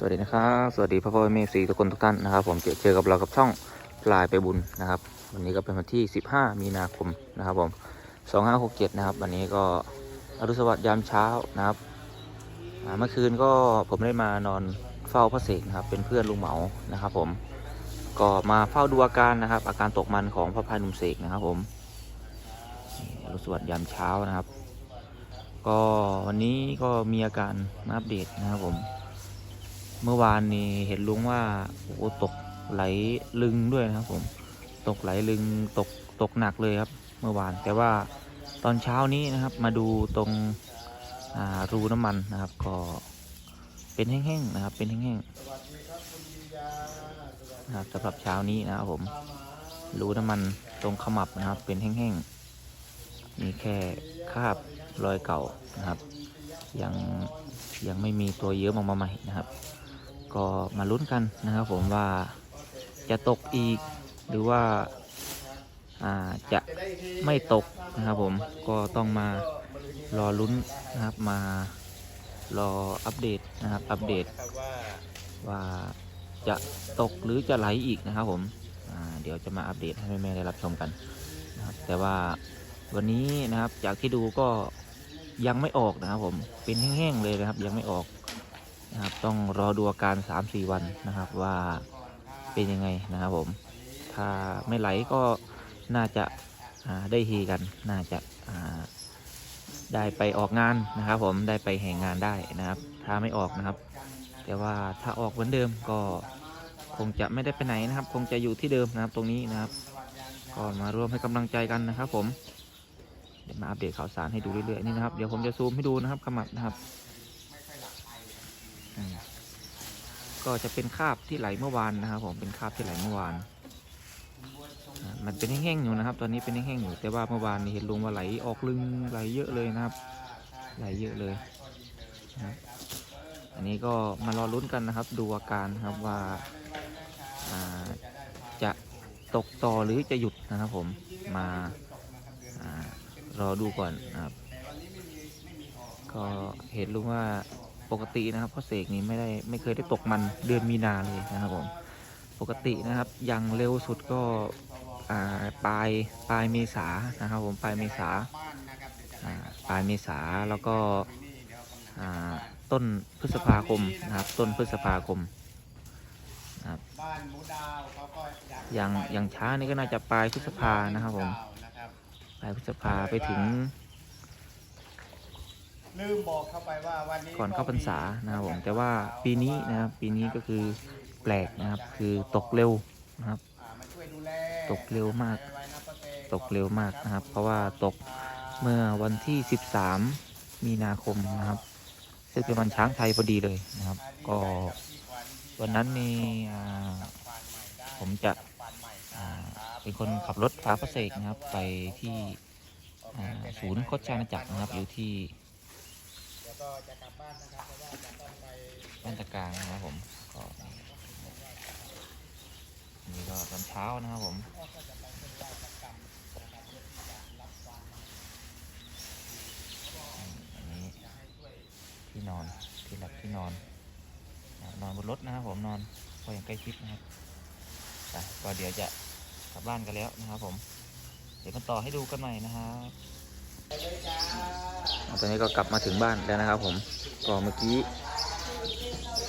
สวัสดีนะครับ สวัสดีพ่อพ่อแม่สีทุกคนทุกท่านนะครับ ผมเจอกับเรากับช่องปลายไปบุญนะครับ วันนี้ก็เป็นวันที่ 15 มีนาคมนะครับผม 2567 นะครับ วันนี้ก็อรุณสวัสดิ์ยามเช้านะครับเมื่อคืนก็ผมได้มานอนเฝ้าพระเสกนะครับ เป็นเพื่อนลุงเหมานะครับ ผมก็มาเฝ้าดูอาการนะครับ อาการตกมันของพระพายหนุ่มเสกนะครับ ผมอรุณสวัสดิ์ยามเช้านะครับ ก็วันนี้ก็มีอาการอัปเดตนะครับผม เมื่อวานนี้เห็นลุงว่าโอ้ตกไหลลึงด้วยนะครับผมตกไหลลึงตกตกหนักเลยครับ เมื่อวานแต่ว่าตอนเช้านี้นะครับ มาดูตรงรูน้ำมันนะครับ ก็เป็นแห้งๆนะครับ เป็นแห้งๆนะครับสำหรับเช้านี้นะครับผมรูน้ำมันตรงขมับนะครับ เป็นแห้งๆมีแค่คราบรอยเก่านะครับ ยังยังไม่มีตัวเยอะออกมาใหม่นะครับ ก็มาลุ้นกันนะครับผมว่าจะตกอีกหรือว่าจะไม่ตกนะครับผมก็ต้องมารอลุ้นนะครับมารออัปเดตนะครับอัปเดตว่าจะตกหรือจะไหลอีกนะครับผมเดี๋ยวจะมาอัปเดตให้แม่ๆได้รับชมกันนะครับแต่ว่าวันนี้นะครับจากที่ดูก็ยังไม่ออกนะครับผมเป็นแห้งๆเลยนะครับยังไม่ออก นะครับ ต้องรอดูอาการ 3-4 วันนะครับว่าเป็นยังไงนะครับผม ถ้าไม่ไหลก็น่าจะาได้เฮกัน น่าจะาได้ไปออกงานนะครับผมได้ไปแห่งงานได้นะครับ ถ้าไม่ออกนะครับ แต่ว่าถ้าออกเหมือนเดิมก็คงจะไม่ได้ไปไหนนะครับ คงจะอยู่ที่เดิมนะครับตรงนี้นะครับ ก็มาร่วมให้กำลังใจกันนะครับผมเดี๋ยวมาอัปเดตข่าวสารให้ดูเรื่อยๆนี่นะครับ เดี๋ยวผมจะซูมให้ดูนะครับขมับนะครับ อืม ก็จะเป็นคราบที่ไหลเมื่อวานนะครับ ผมเป็นคราบที่ไหลเมื่อวาน มันเป็นแห้งๆอยู่นะครับ ตอนนี้เป็นแห้งๆอยู่ แต่ว่าเมื่อวานนี้เห็นลุงว่าไหลออกลึงไหลเยอะเลยนะครับ ไหลเยอะเลยนะอันนี้ก็มารอลุ้นกันนะครับ ดูอาการครับว่าอ่าจะตกต่อหรือจะหยุดนะครับผมมารอดูก่อนนะครับ ก็เห็นลุงว่า ปกตินะครับพ่อเสกนี่ไม่ได้ไม่เคยได้ตกมันเดือนมีนาเลยนะครับผมปกตินะครับย่างเร็วสุดก็ปลายปลายเมษานะครับผมปลายเมษาปลายเมษาแล้วก็ต้นพฤษภาคมนะครับ ต้นพฤษภาคมนะครับอย่างอย่างช้านี่ก็น่าจะปลายพฤษภานะครับผมปลายพฤษภาไปถึง ลืมบอกเข้าไปว่าวันนี้ก่อนเข้าพรรษานะครับผมแต่ว่าปีนี้นะครับปีนี้ก็คือแปลกนะครับ คือตกเร็วนะครับอ่ามาช่วยดูแลตกเร็วมากไว้นะป้าเต้ตกเร็วมากนะครับ เพราะว่าตกเมื่อวันที่ 13 มีนาคมนะครับซึ่งเป็นวันช้างไทยพอดีเลยนะครับ ก็วันนั้นนี่อ่าผมจะอ่าเป็นคนขับรถพาพระเสกนะครับ ไปที่อ่าศูนย์โคชาณจักรนะครับอยู่ที่แล้วก็ จะกลับบ้านนะครับเพราะว่าจะต้องไปบ้านตะกลางนะครับผมก็นี่ก็ตอนเช้านะครับผมอืมอันนี้ที่นอนที่หลับที่นอน นอนบนรถนะครับผมนอนก็ยังใกล้ชิดนะครับก็เดี๋ยวจะกลับบ้านกันแล้วนะครับผม เดี๋ยวมาต่อให้ดูกันใหม่นะครับ ตอนนี้ก็กลับมาถึงบ้านแล้วนะครับ ผมก็เมื่อกี้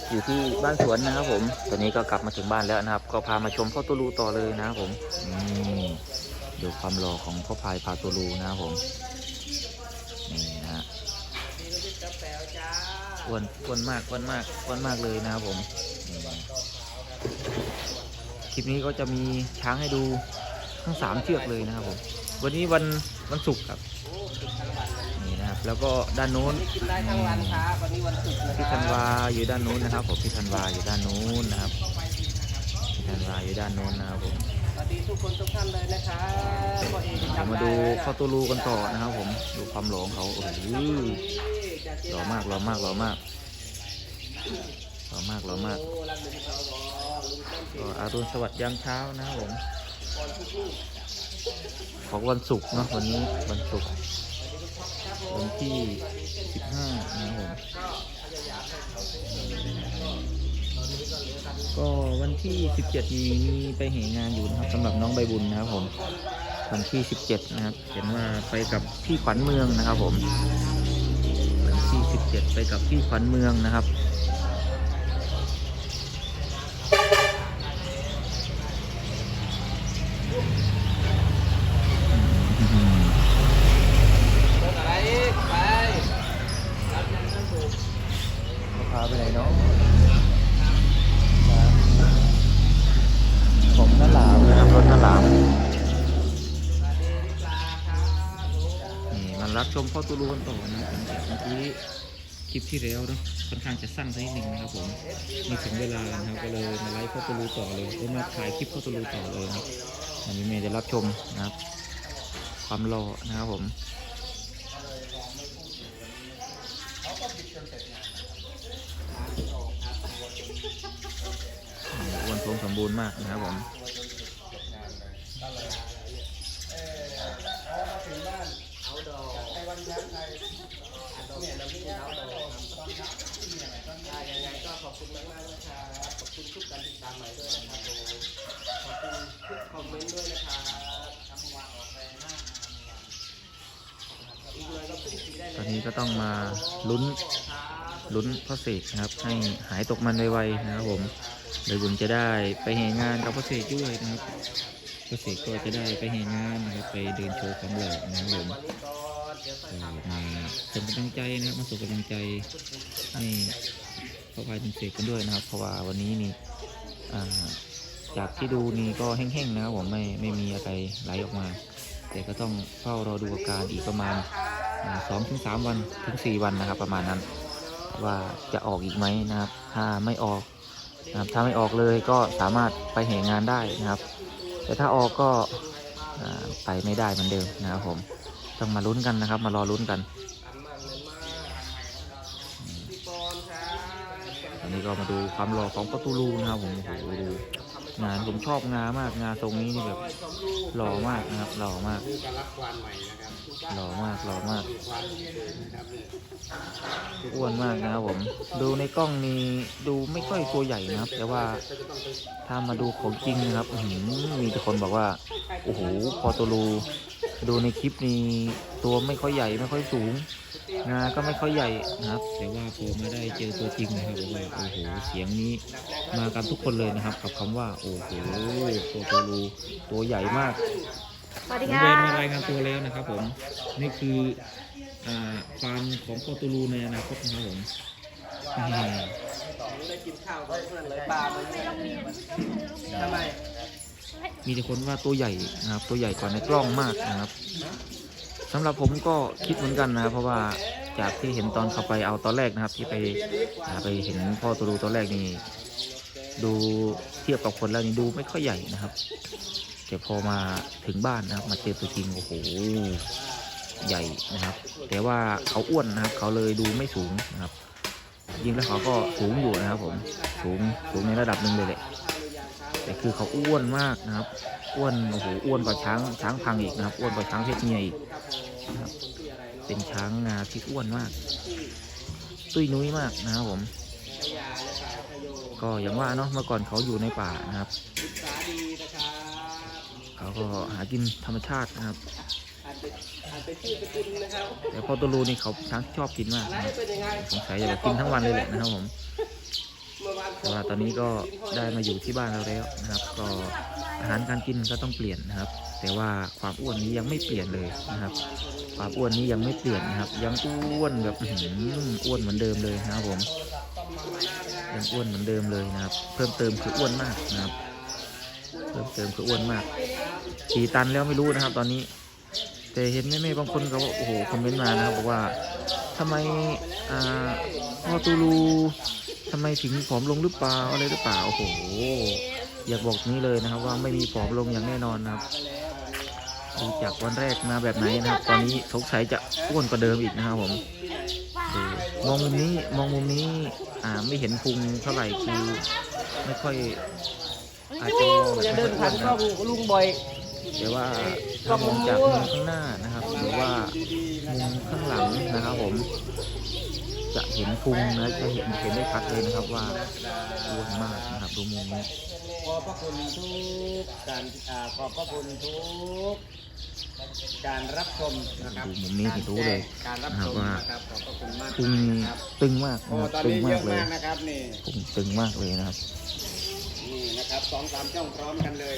อยู่ที่บ้านสวนนะครับ ผม ตอนนี้ก็กลับมาถึงบ้านแล้วนะครับ ก็พามาชมพ่อตูลูต่อเลยนะครับผมนี่ดูความหล่อของพ่อพายพาตูลูนะครับผมนี่นะฮะอ้วนอ้วนมากอ้วนมากอ้วนมากเลยนะครับผมคลิปนี้ก็จะมีช้างให้ดูทั้งสามเชือกเลยนะครับผม วันนี้วันวันศุกร์ครับ แล้วก็ด้านโน้นกินได้ทั้งวันครับวันนี้วันศุกร์นะคพี่รัธันวาอยู่ด้านนู้นนะครับผมพี่ธันวาอยู่ด้านนู้นนะครับพี่ธันวาอยู่ด้านนู้นนะครับผมสวัสดีทุกคนทุกท่านเลยนะครับพ่อเอกเดี๋ยวจำมาได้ดูแล้วฟอตูลูกันต่อนะครับ ผมดูความหล่อของเขาโอ้โหหล่อมากหล่อมากหล่อมากหล่อมากหล่อมากโอ้รักหนึ่งสองลุงต้นก็อารุณสวัสดิ์ยามเช้านะครับผมก่อนทุกของวันศุกร์เนาะวันนี้วันศุกร์ วันที่ 15 นะครับผม ก็วันที่ 17 มีมีไปเหงานอยู่นะครับสำหรับน้องใบบุญนะครับผม วันที่ 17 นะครับเห็นว่าไปกับพี่ขวัญเมืองนะครับผม วันที่ 17 ไปกับพี่ขวัญเมืองนะครับ อะไรไป พาไปไหนเนาะผมน้าหลามนะครับรถน้าหลาม นี่มัน รับชมพ่อตูรูกันต่อนะครับหลังจากเมื่อกี้คลิปที่แล้วเนาะค่อนข้างจะสั้นสักนิดหนึ่งนะครับผมมีถึงเวลานะครับก็เลยมาไลฟ์พ่อตูรูต่อเลยก็มาถ่ายคลิปพ่อตูรูต่อเลยนะอันนี้เมย์จะรับชมนะครับ ความรอนะครับผมนี่อ้วนท้วมสมบูรณ์มากนะครับผม ยังไงก็ขอบคุณมากมากๆนะครับขอบ คุณทุกการติดตามใหม่ด้วยนะครับผมขอบคุณทุกคอมเมนต์ด้วยนะครับทำวางออกไปหน้าอีกเลยก็ขึ้นสีได้ตเลอนนี้ก็ต้องมาลุ้นลุ้นพ่อเสกนะครับ ให้หายตกมันไวๆนะครับผมโดยบุญจะได้ไปแห่งานกับพ่อเสกด้วยนะครับพ่อเสกก็จะได้ไปแห่งานนะครับไปเดินโชว์ความหล่อนะครับผมวันนี้ก่อนเดี๋ยวใส่ก็มาส่งกำลังใจนะครับมาส่งกำลังใจให้ อพายถึงเสกกันด้วยนะครับ เพราะว่าวันนี้นี่าจากที่ดูนี่ก็แห้งๆนะครับผมไม่ไม่มีอะไรไหลออกมา แต่ก็ต้องเฝ้ารอดูอาการอีกประมาณสองถึงสามวันถึงสี่วันนะครับ ประมาณนั้น ว่าจะออกอีกไหมนะครับ ถ้าไม่ออกนะครับถ้าไม่ออกเลยก็สามารถไปแห่งานได้นะครับ แต่ถ้าออกก็ไปไม่ได้เหมือนเดิมนะครับผมต้องมาลุ้นกันนะครับ มารอลุ้นกัน อันมากเลยมากพี่ปอนครับ ตอ นนี้ก็มาดูความหล่อของประตูลูนะครับผมโอ้โหดูงานผมชอบงานมากงานทรงนี้นี่แบบหล่อมากนะครับหล่อมากหล่อมากหล่อมากอ้วนมากนะครับผม ดูในกล้องนี้ดูไม่ค่อยตัวใหญ่นะครับ แต่ว่าถ้ามาดูของจริงนะครับหือมีแต่คนบอกว่าโอ้โหพอตัวรู ดูในคลิปนี้ตัวไม่ค่อยใหญ่ไม่ค่อยสูงงาก็ไม่ค่อยใหญ่นะครับ แต่ว่าพอมาได้เจอตัวจริงนะครับบอกว่าโอ้โหเสียงนี้มากันทุกคนเลยนะครับ กับคำว่าโอ้โหตัวตัวรูตัวใหญ่มากสวัสดีผมค่ะเวนมารายงานตัวแล้วนะครับ ผมนี่คืออ่าความของโปรตูรูในอนาคตนะครับผมนี่ได้กินข้าวกับเพื่อนเลยปลามันทำไม มีแต่คนว่าตัวใหญ่นะครับ ตัวใหญ่กว่าในกล้องมากนะครับสำหรับผมก็คิดเหมือนกันนะครับ เพราะว่าจากที่เห็นตอนเขาไปเอาตอนแรกนะครับ ที่ไปไปเห็นพ่อตูรูตอนแรกนี่ดูเทียบกับคนแล้วนี่ดูไม่ค่อยใหญ่นะครับแต่พอมาถึงบ้านนะครับ มาเจอตัวจริงโอ้โหใหญ่นะครับ แต่ว่าเขาอ้วนนะครับ เขาเลยดูไม่สูงนะครับ ยิงแล้วเขาก็สูงอยู่นะครับผมสูงสูงในระดับหนึ่งเลยแหละ แต่คือเขาอ้วนมากนะครับ อ้วนโอ้โหอ้วนกว่าช้างช้างพังอีกนะครับ อ้วนกว่าช้างเพชรเมียอีกนะครับ เป็นช้างงาที่อ้วนมาก ตุ้ยนุ้ยมากนะครับผม ก็อย่างว่าเนาะเมื่อก่อนเขาอยู่ในป่านะครับเขาก็หากินธรรมชาตินะครับแต่พอตัวรูนี่เขาช้างชอบกินมากอะไรนะครับเป็นยังไงสงสัยอยากจะกินทั้งวันเลยแหละนะครับผม แต่ว่าตอนนี้ก็ได้มาอยู่ที่บ้านเราแล้วนะครับ ก็อาหารการกินก็ต้องเปลี่ยนนะครับ แต่ว่าความอ้วนนี้ยังไม่เปลี่ยนเลยนะครับ ความอ้วนนี้ยังไม่เปลี่ยนนะครับ ยังอ้วนแบบอ้วนเหมือนเดิมเลยนะครับผมยังอ้วนเหมือนเดิมเลยนะครับ เพิ่มเติมคืออ้วนมากนะครับ เพิ่มเติมคืออ้วนมากกี่ตันแล้วไม่รู้นะครับ ตอนนี้แต่เห็นแม่ๆบางคนก็ว่าโอ้โหคอมเมนต์มานะครับบอกว่าทำไมอ่าพ่อตูรู ทำไมถึงผอมลงหรือเปล่าอะไรหรือเปล่าโอ้โหอยากบอกนี้เลยนะครับ ว่าไม่มีผอมลงอย่างแน่นอนนะครับดูจากวันแรกมาแบบไหนนะครับ ตอนนี้สงสัยจะอ้วนกว่าเดิมอีกนะครับผมมองมุมนี้มองมุมนี้อ่าไม่เห็นพุงเท่าไหร่คือไม่ค่อยอาจจะมองแบบไม่เดิค่อนยอ้วนนกล้นะลุงบ่อยแต่ว่าถ้ามองจากมุมข้างหน้านะครับ หรือว่ามุมข้างหลังนะครับผม จะจะเห็นพุงนะจะเห็นเห็นได้ชัดเลยนะครับว่าอ้วนมากนะครับดูมุมนี้ขอบพระคุณทุกการอ่าขอบพระคุณทุกการรับชมนะครับดูมุมนี้เห็นรู้เลยการรับนะคชรับมว่านะครับขอบพระคุณมากพุงครับตึงมากโอ้นะครับตอนตึงนี้เยมากอะเลยมากนะครับนี่พุงตึงมากเลยนะครับนี่นะครับสองสามช่องพร้อมกันเลย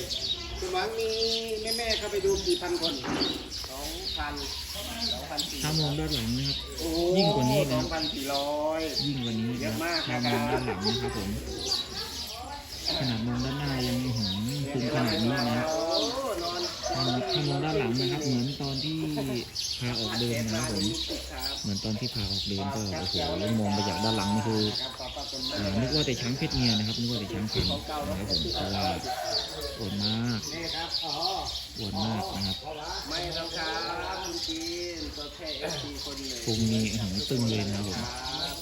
คุณหวังมีแม่แม่ๆเข้าไปดูกี่พันคนสองพันสองพันสี่ถ้ามองด้านหลังนะครับ โอ้ยิ่งกว่านี้สนะองพันสี่ร้อย ยิ่งกว่านี้เยนะอะมากถ้ามองด้านหลังนะครับผมขนาดมองด้านหน้ายังอื้อหือพุงขนาดนี้นะครับ โอ้ นอนถ้ามองด้านหลังนะครับ เหมือนตอนที่พาออกเดินนะครับผมเหมือนตอนที่พาออกเดินก็โอ้โหแล้วมองไปจากด้านหลังนี่คือนึกว่าแต่ช้างเพชรเมียนะครับนึกว่าแต่ช้างพันนะครับผมเพราะว่าอ้วนมากอ้วนมากนะครับไม่ต้งครับคุณจีนตัวแค่เอฟซีคนหนึ่งพุงนี้อื้อหือตึงเลยนะครับผมครับ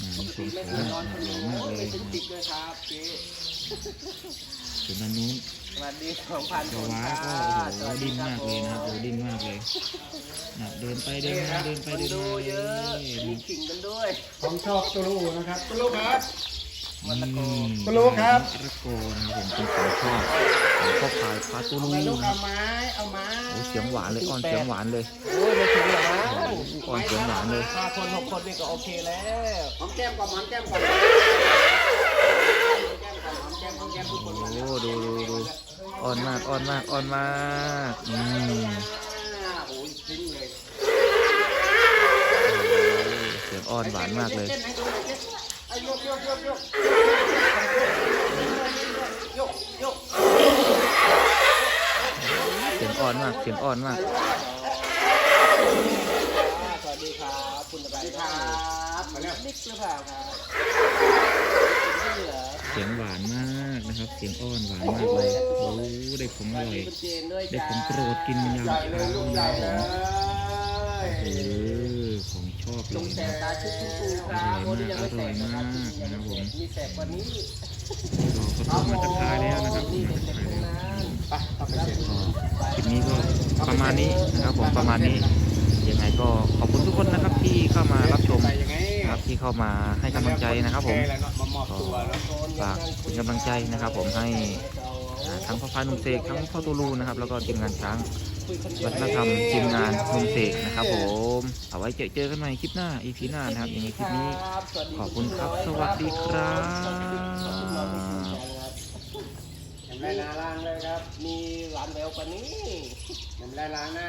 อ่านี่ส่วนไม่ขาถึงนอนนะคนหล่อมากเลยไม่ถึงนะติดด้วยครับ ส่วนด้านนู้นสวัสดีสองพันกคระนว้าคก็รับโอ้โหดิ้นมากเลยนะครับโอ้โหดิ้นมากเลยนะเดินไปเดินมาเดินไปคนเดินดูมาเยอะเลยมีขิงกันด้วย ผมชอบตูรูนะครับตูรูครับนี่คุณรู้ครับตะโกนะครับผมเป็นของชอบของพ่อพายพาตูรูเอาลูกนะเอาไม้เอาไม้โอ้เสียงหวานเลยอ้อนเสียงหวานเลย โอ้ยไม่ถึงหรอกนะโอ้โหอ่อนเสียงหวานเลย ห้าคนหกคนนี่ก็โอเคแล้ว หอมแก้มก่อนหอมแก้มก่อน หอมแก้มหอมแก้มทุกคน โอ้ดูดูดูอ่อนมากอ่อนมากอ่อนมากอืมโอ้ยทิ้งเลยเสียงอ่อนหวานมากเลยเต้นให้ดูหน่อยสิไอ้โยกโยกโยกโยกยกยกเสียงอ่อนมากเสียงอ่อนมากสวัสดีครับคุณสวัสดีครับมาแล้วนิกหรือเปล่าครับคุณ เสียงหวานมากนะครับ เสียงอ่อนหวานมากเลยโอ้ได้ของอร่อยได้จ้าของโปรดกินยามใหญ่เช้าเลยลูกใหญ่นะเลผมยเออของชอบเลงยแสนะบตาชุดคุณปูครับโอ้ยยังไม่แสบนะครับอร่อยมากนะครับผมมีแสบกว่านี้ก็ขอตัวมาทักทายแล้วนะครับมาเด็ทักกๆทายทั้งแล้วนั้นไปเอาไปเสร็จก็คลิปนี้ก็ประมาณนี้นะครับผมประมาณนี้ยังไงก็ขอบคุณทุกคนนะครับที่เข้ามารับชมไปยังไง นะครับที่เข้ามาให้กำลังใจนะครับผมแแล้วเนาะมามอบตัวแล้วฝากเป็นกำลังใจนะครับ ผมให้ทั้งพ่อพานุ่มเสกทั้งพ่อตูรูนะครับ แล้วก็ทีมงานช้างวัฒนธรรมทีมงานนุ่มเสกนะครับผมเอาไว้เจอเจอกันใหม่คลิปหน้าอีพีหน้านะครับยังไงคลิปนี้ขอบคุณครับ สวัสดีครับยังไรนาล้างเลยครับ มีหลานแววกว่านี้ยังไรล้างหน้า